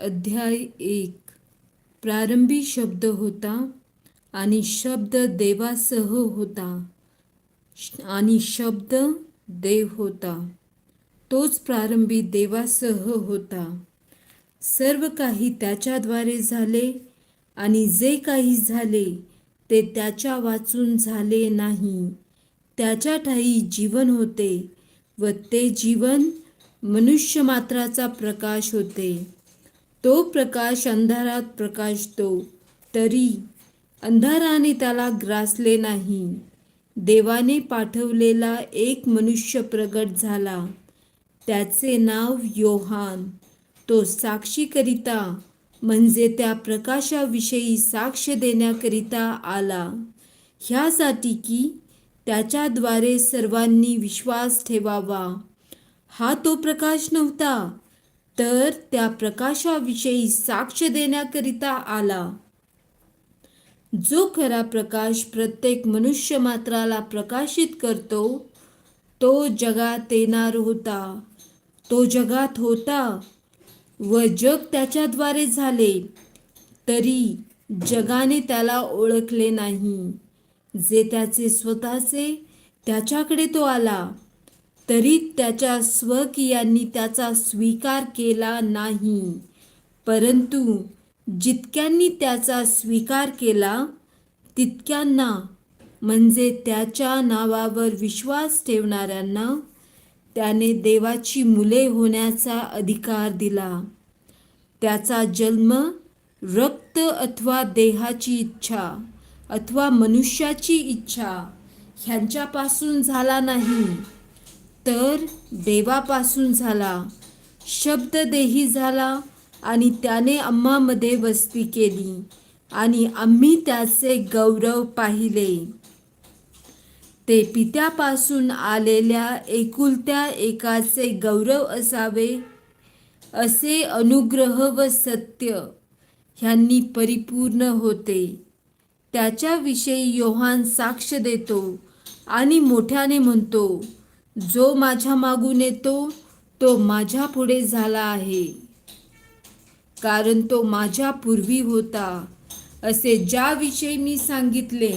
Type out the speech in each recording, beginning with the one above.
अध्याय एक. प्रारंभी शब्द होता आणि शब्द देवासह होता श- आणि शब्द देव होता. तोच प्रारंभी देवासह होता. सर्व काही त्याच्याद्वारे झाले आणि जे काही झाले ते त्याच्या वाचून झाले नाही. त्याच्या ठाई जीवन होते व ते जीवन मनुष्यमात्राचा प्रकाश होते. तो प्रकाश अंधारात प्रकाशतो तरी अंधाराने त्याला ग्रासले नाही. देवाने पाठवलेला एक मनुष्य प्रगट झाला. त्याचे नाव योहान. तो साक्षीकरिता म्हणजे त्या प्रकाशाविषयी साक्ष देण्याकरिता आला. ह्यासाठी की त्याच्याद्वारे सर्वांनी विश्वास ठेवावा. हा तो प्रकाश नव्हता. तर त्या प्रकाशाविषयी साक्ष देण्याकरिता आला. जो खरा प्रकाश प्रत्येक मनुष्य मात्राला प्रकाशित करतो तो जगात येणार होता. तो जगात होता व जग त्याच्याद्वारे झाले तरी जगाने त्याला ओळखले नाही. जे त्याचे स्वतःचे त्याच्याकडे तो आला. तरी त्याच्या स्वकीयांनी त्याचा स्वीकार केला नाही. परंतु जितक्यांनी त्याचा स्वीकार केला तितक्यांना म्हणजे त्याच्या नावावर विश्वास ठेवणाऱ्यांना त्याने देवाची मुले होण्याचा अधिकार दिला. त्याचा जन्म रक्त अथवा देहाची इच्छा अथवा मनुष्याची इच्छा ह्यांच्यापासून झाला नाही. तर देवापासून झाला. शब्द देही झाला आणि त्याने आम्हामध्ये वस्ती केली आणि आम्ही त्याचे गौरव पाहिले. ते पित्यापासून आलेल्या एकुलत्या एकाचे गौरव असावे असे अनुग्रह व सत्य ह्यांनी परिपूर्ण होते. त्याच्याविषयी योहान साक्ष देतो आणि मोठ्याने म्हणतो जो माझ्या मागून येतो तो माझ्या पुढे झाला आहे. कारण तो माझ्या पूर्वी होता असे ज्याविषयी मी सांगितले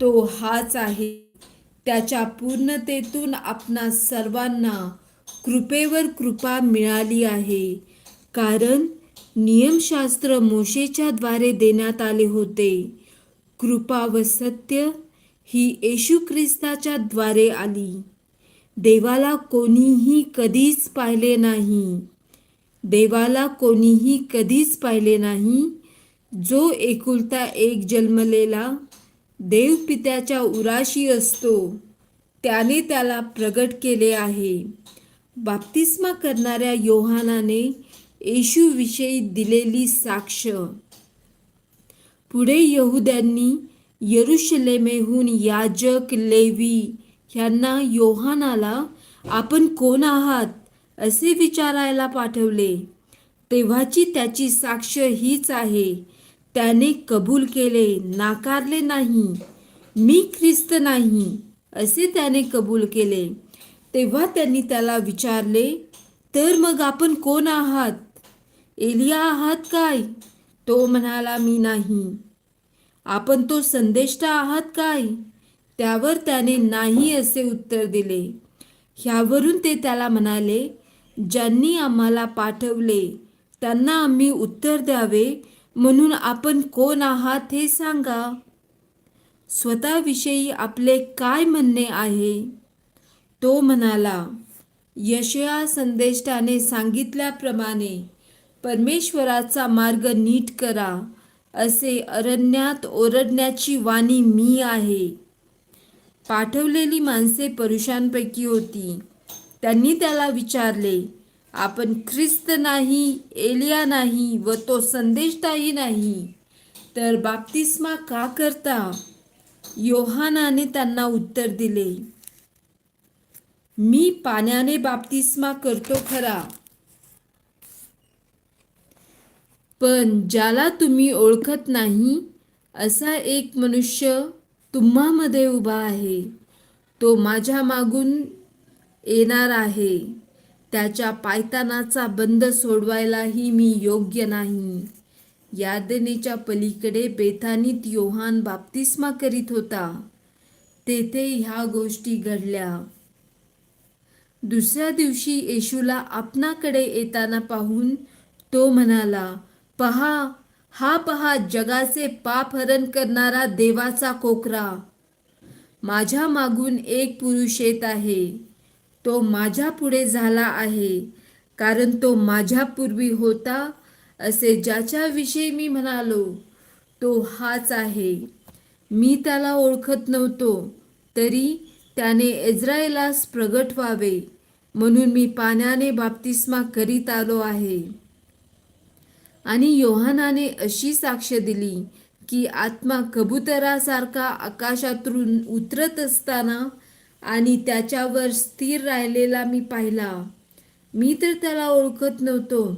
तो हाच आहे. त्याच्या पूर्णतेतून आपणा सर्वांना कृपेवर कृपा मिळाली आहे. कारण नियमशास्त्र मोशेच्या द्वारे देण्यात आले होते. कृपा व सत्य ही येशू ख्रिस्ताच्या द्वारे आली. देवाला कोणीही कधीच पाहिले नाही. देवाला कोणीही कधीच पाहिले नाही. जो एकुलता एक जन्मलेला देवपित्याच्या उराशी असतो त्याने त्याला प्रगट केले आहे. बाप्तिस्मा करणाऱ्या योहानाने येशूविषयी दिलेली साक्ष. पुढे यहुद्यांनी यरुशलेमेहून याजक लेवी ह्यांना योहानाला आपण कोण आहात? असे विचारायला पाठवले. तेव्हाची त्याची साक्ष हीच आहे. त्याने कबूल केले नाकारले नाही. मी ख्रिस्त नाही असे त्याने कबूल केले. तेव्हा त्यांनी त्याला विचारले तर मग आपण कोण आहात? एलिया आहात काय? तो म्हणाला मी नाही. आपण तो संदेष्टा आहात काय? त्यावर त्याने नाही असे उत्तर दिले. ह्यावरून ते त्याला म्हणाले ज्यांनी आम्हाला पाठवले त्यांना आम्ही उत्तर द्यावे म्हणून आपण कोण आहात हे सांगा. स्वतःविषयी आपले काय म्हणणे आहे? तो म्हणाला यशया संदेष्टाने सांगितल्याप्रमाणे परमेश्वराचा मार्ग नीट करा असे अरण्यात ओरडण्याची वाणी मी आहे. पाठवलेली माणसे पुरुषांपैकी होती. त्यांनी त्याला विचारले आपण ख्रिस्त नाही एलिया नाही व तो संदेशताही नाही तर बाप्तिस्मा का करता? योहानाने त्यांना उत्तर दिले मी पाण्याने बाप्तिस्मा करतो खरा. पण ज्याला तुम्ही ओळखत नाही असा एक मनुष्य तुम्हामध्ये उभा आहे. तो माझ्या मागून येणार आहे. त्याच्या पायतानाचा बंद सोडवायलाही मी योग्य नाही. यादनेच्या पलीकडे बेथानीत योहान बाप्तिस्मा करीत होता. तेथे ह्या गोष्टी घडल्या. दुसऱ्या दिवशी येशूला आपणाकडे येताना पाहून तो म्हणाला पहा हा पहा जगाचे पाप हरण करणारा देवाचा कोकरा. माझ्या मागून एक पुरुष येत आहे. तो माझ्या पुढे झाला आहे. कारण तो माझ्यापूर्वी होता असे ज्याच्याविषयी मी म्हणालो तो हाच आहे. मी त्याला ओळखत नव्हतो तरी त्याने इस्रायलास प्रगट व्हावे म्हणून मी पाण्याने बाप्तिस्मा करीत आलो आहे. आणि योहानाने अशी साक्ष दिली की आत्मा कबुतरासारखा आकाशातून उतरत असताना आणि त्याच्यावर स्थिर राहिलेला मी पाहिला. मी तर त्याला ओळखत नव्हतो.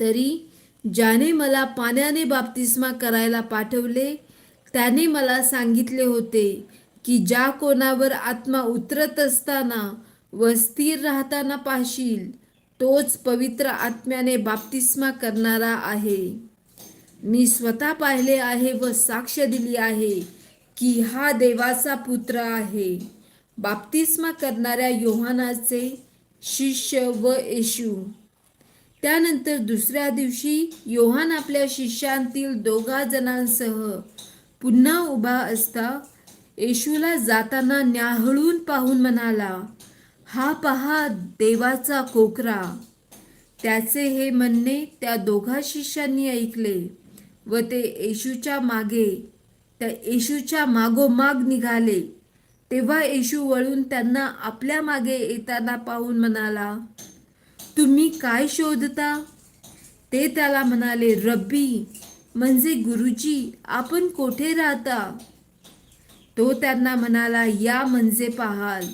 तरी ज्याने मला पाण्याने बाप्तिस्मा करायला पाठवले त्याने मला सांगितले होते की ज्या कोणावर आत्मा उतरत असताना व स्थिर राहताना पाहशील तोच पवित्र आत्म्याने बाप्तिस्मा करणारा आहे. मी स्वतः पाहिले आहे व साक्ष दिली आहे की हा देवाचा पुत्र आहे. बाप्तिस्मा करणाऱ्या योहानाचे शिष्य व येशू. त्यानंतर दुसऱ्या दिवशी योहान आपल्या शिष्यांतील दोघा जणांसह पुन्हा उभा असता येशूला जाताना न्याहळून पाहून म्हणाला हा पहा देवाचा कोकरा. त्याचे हे म्हणणे त्या दोघा शिष्यांनी ऐकले व ते येशूच्या मागे त्या येशूच्या मागोमाग निघाले. तेव्हा येशू वळून त्यांना आपल्या मागे येताना पाहून म्हणाला तुम्ही काय शोधता? ते त्याला म्हणाले रब्बी म्हणजे गुरुजी आपण कोठे राहता? तो त्यांना म्हणाला या म्हणजे पाहाल.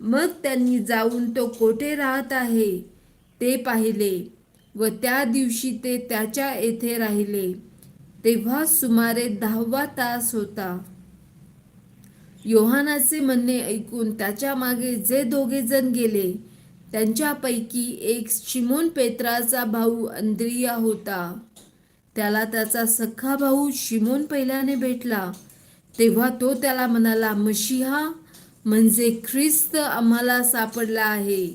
मग त्यांनी जाऊन तो कोठे राहत आहे ते पाहिले व त्या दिवशी ते त्याच्या येथे राहिले. तेव्हा सुमारे दहावा तास होता. योहानाचे म्हणणे ऐकून त्याच्यामागे जे दोघे जण गेले त्यांच्यापैकी एक शिमोन पेत्राचा भाऊ अंद्रिया होता. त्याला त्याचा सख्खा भाऊ शिमोन पहिल्याने भेटला. तेव्हा तो त्याला म्हणाला मशिहा म्हणजे ख्रिस्त आम्हाला सापडला आहे.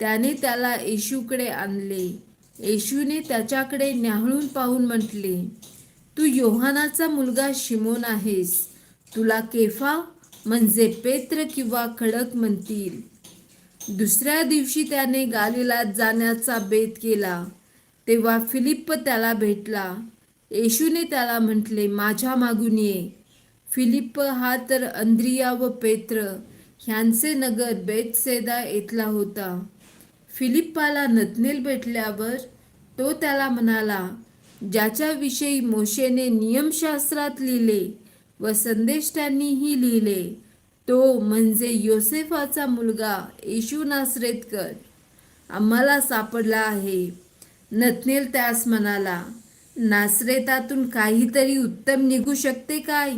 त्याने त्याला येशूकडे आणले. येशूने त्याच्याकडे न्याहळून पाहून म्हटले तू योहानाचा मुलगा शिमोन आहेस. तुला केफा म्हणजे पेत्र किंवा खडक म्हणतील. दुसऱ्या दिवशी त्याने गालिलात जाण्याचा बेत केला. तेव्हा फिलिप्प त्याला भेटला. येशूने त्याला म्हटले माझ्या मागून ये. फिलिप्प हा तर अंद्रिया व पेत्र ह्यांचे नगर बेतसेदा येथला होता. फिलिप्पाला नतनेल भेटल्यावर तो त्याला म्हणाला ज्याच्याविषयी मोशेने नियमशास्त्रात लिहिले व संदेष्टांनीही लिहिले तो म्हणजे योसेफाचा मुलगा येशू नासरेतकर आम्हाला सापडला आहे. नतनेल त्यास म्हणाला नासरेतातून काहीतरी उत्तम निघू शकते काय?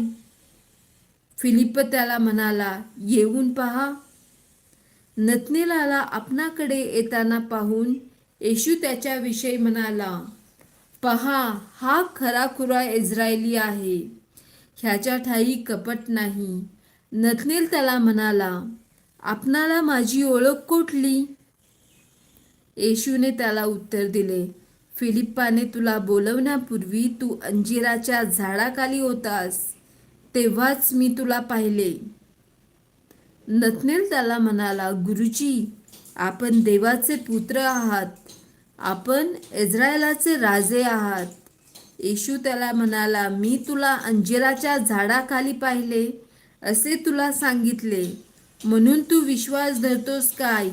फिलिप त्याला म्हणाला येऊन पहा. नथनेलाला आपणाकडे येताना पाहून येशू त्याच्याविषयी म्हणाला पहा हा खराखुरा इस्रायली आहे. ह्याच्या ठाई कपट नाही. नथनेल त्याला म्हणाला आपणाला माझी ओळख कुठली? येशूने त्याला उत्तर दिले फिलिप्पाने तुला बोलवण्यापूर्वी तू अंजिराच्या झाडाखाली होतास. तेव्हाच मी तुला पाहिले. नथनेल त्याला म्हणाला गुरुजी आपण देवाचे पुत्र आहात. आपण इस्रायलाचे राजे आहात. येशू त्याला म्हणाला मी तुला अंजिराच्या झाडाखाली पाहिले असे तुला सांगितले. म्हणून तू विश्वास धरतोस काय?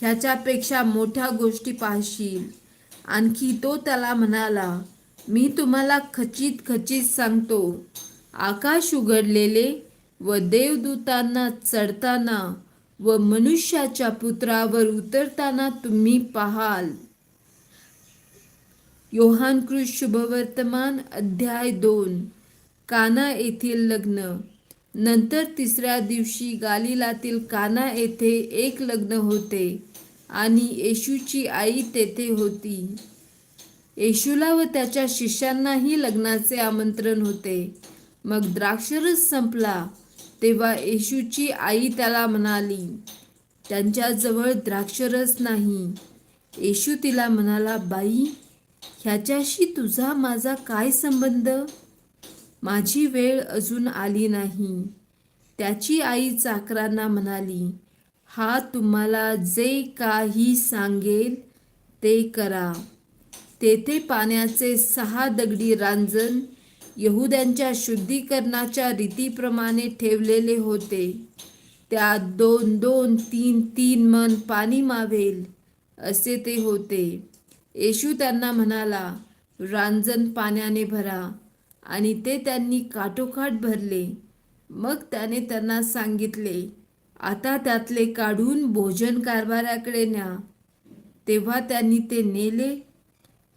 ह्याच्यापेक्षा मोठ्या गोष्टी पाहशील. आणखी तो त्याला म्हणाला मी तुम्हाला खचित खचित सांगतो. आकाश उघडलेले व देवदूतांना चढताना व मनुष्याच्या पुत्रावर उतरताना तुम्ही पाहाल. योहान कृष शुभवर्तमान अध्याय दोन काना येथील लग्न. नंतर तिसऱ्या दिवशी गालिलातील काना येथे एक लग्न होते आणि येशूची आई तेथे होती. येशूला व त्याच्या शिष्यांनाही लग्नाचे आमंत्रण होते. मग द्राक्षरस संपला तेव्हा येशूची आई त्याला म्हणाली त्यांच्याजवळ द्राक्षरस नाही. येशू तिला म्हणाला बाई ह्याच्याशी तुझा माझा काय संबंध? माझी वेळ अजून आली नाही. त्याची आई चाकरांना म्हणाली हा तुम्हाला जे काही सांगेल ते करा. तेथे पाण्याचे सहा दगडी रांजण यहुद्यांच्या शुद्धीकरणाच्या रीतीप्रमाणे ठेवलेले होते. त्यात दोन दोन तीन तीन मन पाणी मावेल असे ते होते. येशू त्यांना म्हणाला रांजण पाण्याने भरा. आणि ते त्यांनी काठोकाठ भरले. मग त्याने त्यांना सांगितले आता त्यातले काढून भोजन कारभाराकडे न्या. तेव्हा त्यांनी ते नेले.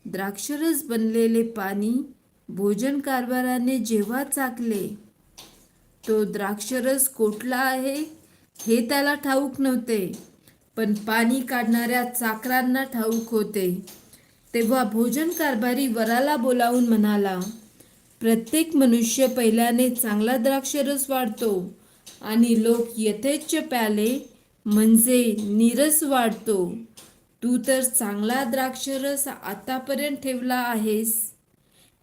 द्राक्षरस बनलेले पाणी भोजन कारभाराने जेव्हा चाकले तो द्राक्षरस कोठला आहे हे त्याला ठाऊक नव्हते पण पाणी काढणाऱ्या चाकरांना ठाऊक होते. तेव्हा भोजन कारभारी वराला बोलावून म्हणाला प्रत्येक मनुष्य पहिल्याने चांगला द्राक्षरस वाढतो आणि लोक यथेच्छ प्याले म्हणजे नीरस वाढतो. तू तर चांगला द्राक्षरस आतापर्यंत ठेवला आहेस.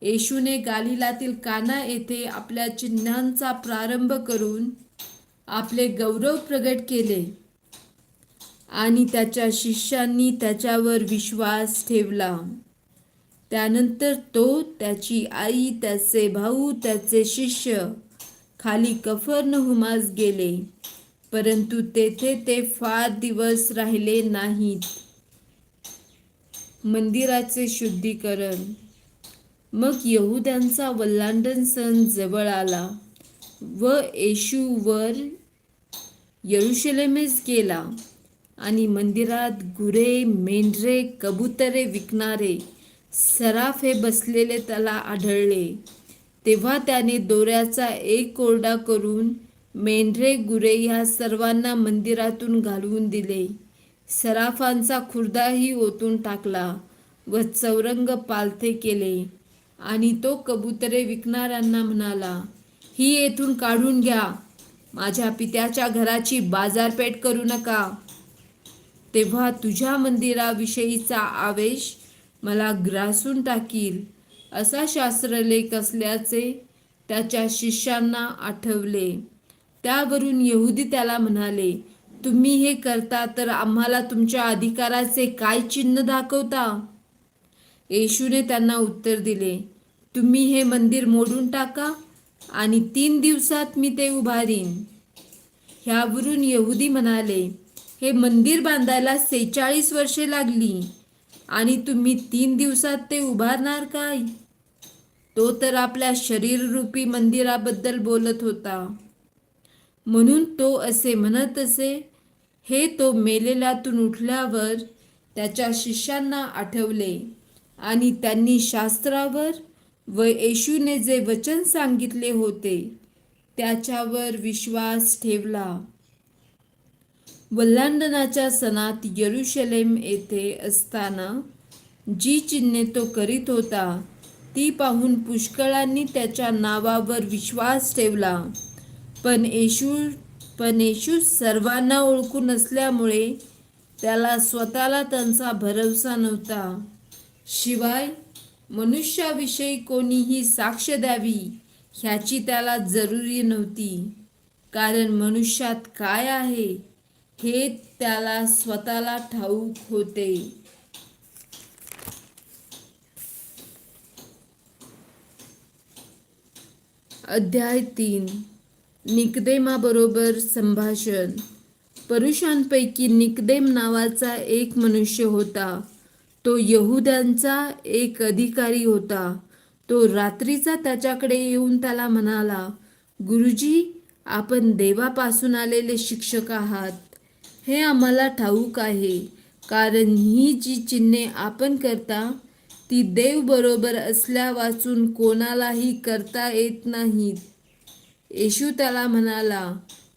येशूने गालिलातील काना येथे आपल्या चिन्हांचा प्रारंभ करून आपले गौरव प्रगट केले. आणि त्याच्या शिष्यांनी त्याच्यावर विश्वास ठेवला. त्यानंतर तो त्याची आई त्याचे भाऊ त्याचे शिष्य खाली कफरनहुमास गेले. परंतु तेथे ते फार दिवस राहिले नाहीत. मंदिराचे शुद्धीकरण मग यहुद्यांचा वल्लांडन सण जवळ आला व येशूवर यरुशलेमेस गेला आणि मंदिरात गुरे मेंढरे कबुतरे विकणारे सराफ हे बसलेले त्याला आढळले. तेव्हा त्याने दोऱ्याचा एक कोरडा करून मेंढरे गुरे ह्या सर्वांना मंदिरातून घालवून दिले. सराफांचा खुर्दाही ओतून टाकला व चौरंग पालथे केले. आणि तो कबुतरे विकणाऱ्यांना म्हणाला ही येथून काढून घ्या. माझ्या पित्याच्या घराची बाजारपेठ करू नका. तेव्हा तुझ्या मंदिराविषयीचा आवेश मला ग्रासून टाकील असा शास्त्रलेख असल्याचे त्याच्या शिष्यांना आठवले. त्यावरून यहुदी त्याला म्हणाले तुम्ही हे करता तर आम्हाला तुमच्या अधिकाराचे काय चिन्ह दाखवता? येशूने त्यांना उत्तर दिले तुम्ही हे मंदिर मोडून टाका आणि तीन दिवसात मी ते उभारीन. ह्यावरून यहुदी म्हणाले हे मंदिर बांधायला सेहेचाळीस वर्षे लागली आणि तुम्ही तीन दिवसात ते उभारणार काय? तो तर आपल्या शरीररूपी मंदिराबद्दल बोलत होता. म्हणून तो असे म्हणत असे हे तो मेलेल्यातून उठल्यावर त्याच्या शिष्यांना आठवले. आणि त्यांनी शास्त्रावर व येशूने जे वचन सांगितले होते त्याच्यावर विश्वास ठेवला. वल्लांडनाच्या सणात यरुशलेम येथे असताना जी चिन्हे तो करीत होता ती पाहून पुष्कळांनी त्याच्या नावावर विश्वास ठेवला. पण येशू पण येशू सर्वांना ओळखून असल्यामुळे त्याला स्वतःला त्यांचा भरवसा नव्हता. शिवाय मनुष्याविषयी कोणीही साक्ष द्यावी ह्याची त्याला जरुरी नव्हती. कारण मनुष्यात काय आहे हे त्याला स्वतःला ठाऊक होते. अध्याय तीन. निकदेमाबरोबर संभाषण. पुरुषांपैकी निकदेम नावाचा एक मनुष्य होता. तो यहुद्यांचा एक अधिकारी होता. तो रात्रीचा त्याच्याकडे येऊन त्याला म्हणाला गुरुजी आपण देवापासून आलेले शिक्षक आहात. हे आम्हाला ठाऊक आहे. कारण ही जी चिन्हे आपण करता ती देव बरोबर असल्या वाचून कोणालाही करता येत नाहीत. येशू त्याला म्हणाला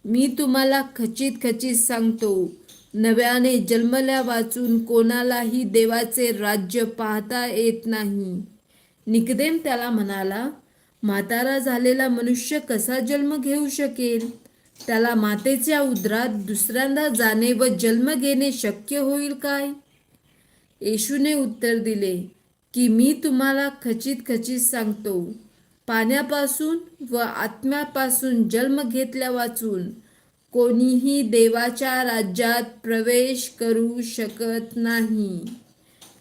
मी तुम्हाला खचित खचित सांगतो नव्याने जन्मल्या वाचून कोणालाही देवाचे राज्य पाहता येत नाही. निकदेम त्याला म्हणाला म्हातारा झालेला मनुष्य कसा जन्म घेऊ शकेल? त्याला मातेच्या उदरात दुसऱ्यांदा जाणे व जन्म घेणे शक्य होईल काय? येशूने उत्तर दिले की मी तुम्हाला खचित खचित सांगतो पाण्यापासून व आत्म्यापासून जन्म घेतल्या वाचून कोणीही देवाच्या राज्यात प्रवेश करू शकत नाही.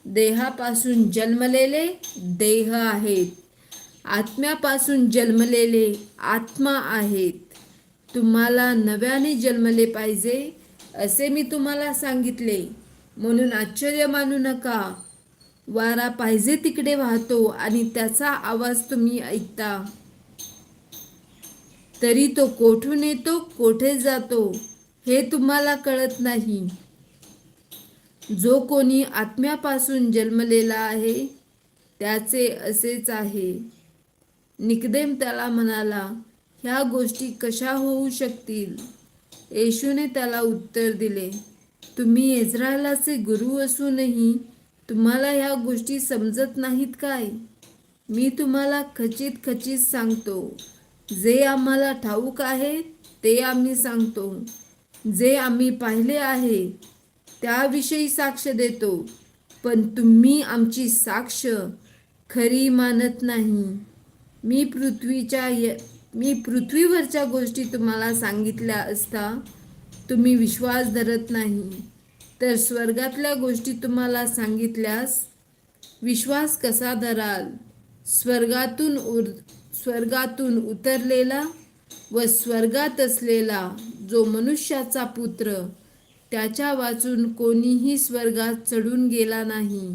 देहापासून जन्मलेले देह आहेत. आत्म्यापासून जन्मलेले आत्मा आहेत. तुम्हाला नव्याने जन्मले पाहिजे असे मी तुम्हाला सांगितले. म्हणून आश्चर्य मानू नका. वारा पाहिजे तिकडे वाहतो आणि त्याचा आवाज तुम्ही ऐकता. तरी तो कोठून येतो कोठे जातो हे तुम्हाला कळत नाही. जो कोणी आत्म्यापासून जन्मलेला आहे त्याचे असेच आहे. निकदेम त्याला म्हणाला ह्या गोष्टी कशा होऊ शकतील? येशूने त्याला उत्तर दिले तुम्ही इस्रायलाचे गुरु असूनही तुम्हाला ह्या गोष्टी समजत नाहीत काय? मी तुम्हाला खचित खचित सांगतो. जे आम्हाला ठाऊक आहे ते आम्ही सांगतो. जे आम्ही पाहिले आहे त्याविषयी साक्ष देतो. पण तुम्ही आमची साक्ष खरी मानत नाही. मी पृथ्वीच्या य मी पृथ्वीवरच्या गोष्टी तुम्हाला सांगितल्या असता तुम्ही विश्वास धरत नाही. तर स्वर्गातल्या गोष्टी तुम्हाला सांगितल्यास विश्वास कसा धराल? स्वर्गातून उर स्वर्गातून उतरलेला व स्वर्गात असलेला जो मनुष्याचा पुत्र त्याच्या वाचून कोणीही स्वर्गात चढून गेला नाही.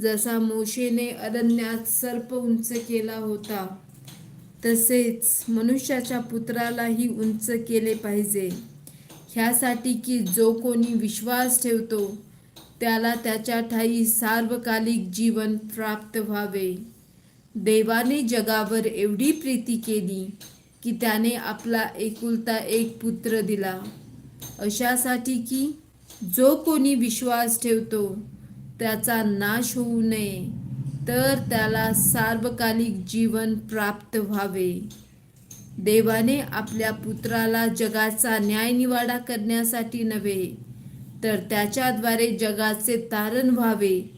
जसा मोशेने अरण्यात सर्प उंच केला होता तसेच मनुष्याच्या पुत्रालाही उंच केले पाहिजे. ह्यासाठी की जो कोणी विश्वास ठेवतो त्याला त्याच्या ठाई सार्वकालिक जीवन प्राप्त व्हावे. देवाने जगावर एवढी प्रीती केली की त्याने आपला एकुलता एक पुत्र दिला. अशासाठी की जो कोणी विश्वास ठेवतो त्याचा नाश होऊ नये तर त्याला सार्वकालिक जीवन प्राप्त व्हावे. देवाने आपल्या पुत्राला जगाचा न्यायनिवाडा करण्यासाठी नव्हे तर त्याच्याद्वारे जगाचे तारण व्हावे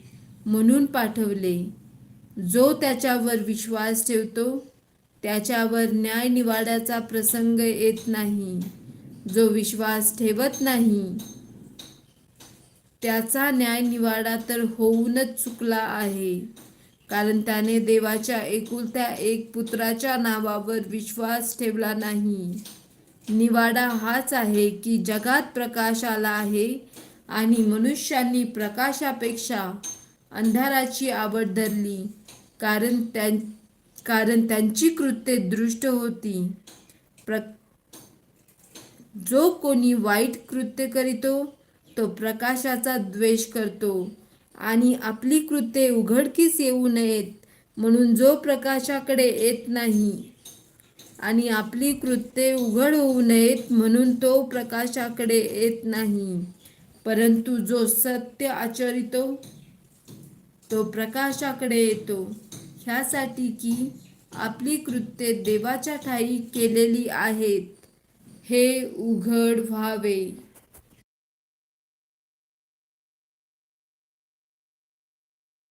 म्हणून पाठवले. जो त्याच्यावर विश्वास ठेवतो त्याच्यावर न्यायनिवाड्याचा प्रसंग येत नाही. जो विश्वास ठेवत नाही त्याचा न्यायनिवाडा तर होऊनच चुकला आहे. कारण त्याने देवाच्या एकुलत्या एक पुत्राच्या नावावर विश्वास ठेवला नाही. निवाडा हाच आहे की जगात प्रकाश आला आहे आणि मनुष्यांनी प्रकाशापेक्षा अंधाराची आवड धरली. कारण त्यां कारण त्यांची कृत्ये दृष्ट होती. प्र जो कोणी वाईट कृत्य करीतो तो प्रकाशाचा द्वेष करतो आणि आपली कृत्ये उघडकीस येऊ नयेत म्हणून जो प्रकाशाकडे येत नाही आणि आपली कृत्ये उघड होऊ नयेत म्हणून तो प्रकाशाकडे येत नाही. परंतु जो सत्य आचरितो तो प्रकाशाकडे येतो. ह्यासाठी की आपली कृत्ये देवाच्या ठाई केलेली आहेत. हे उघड व्हावे.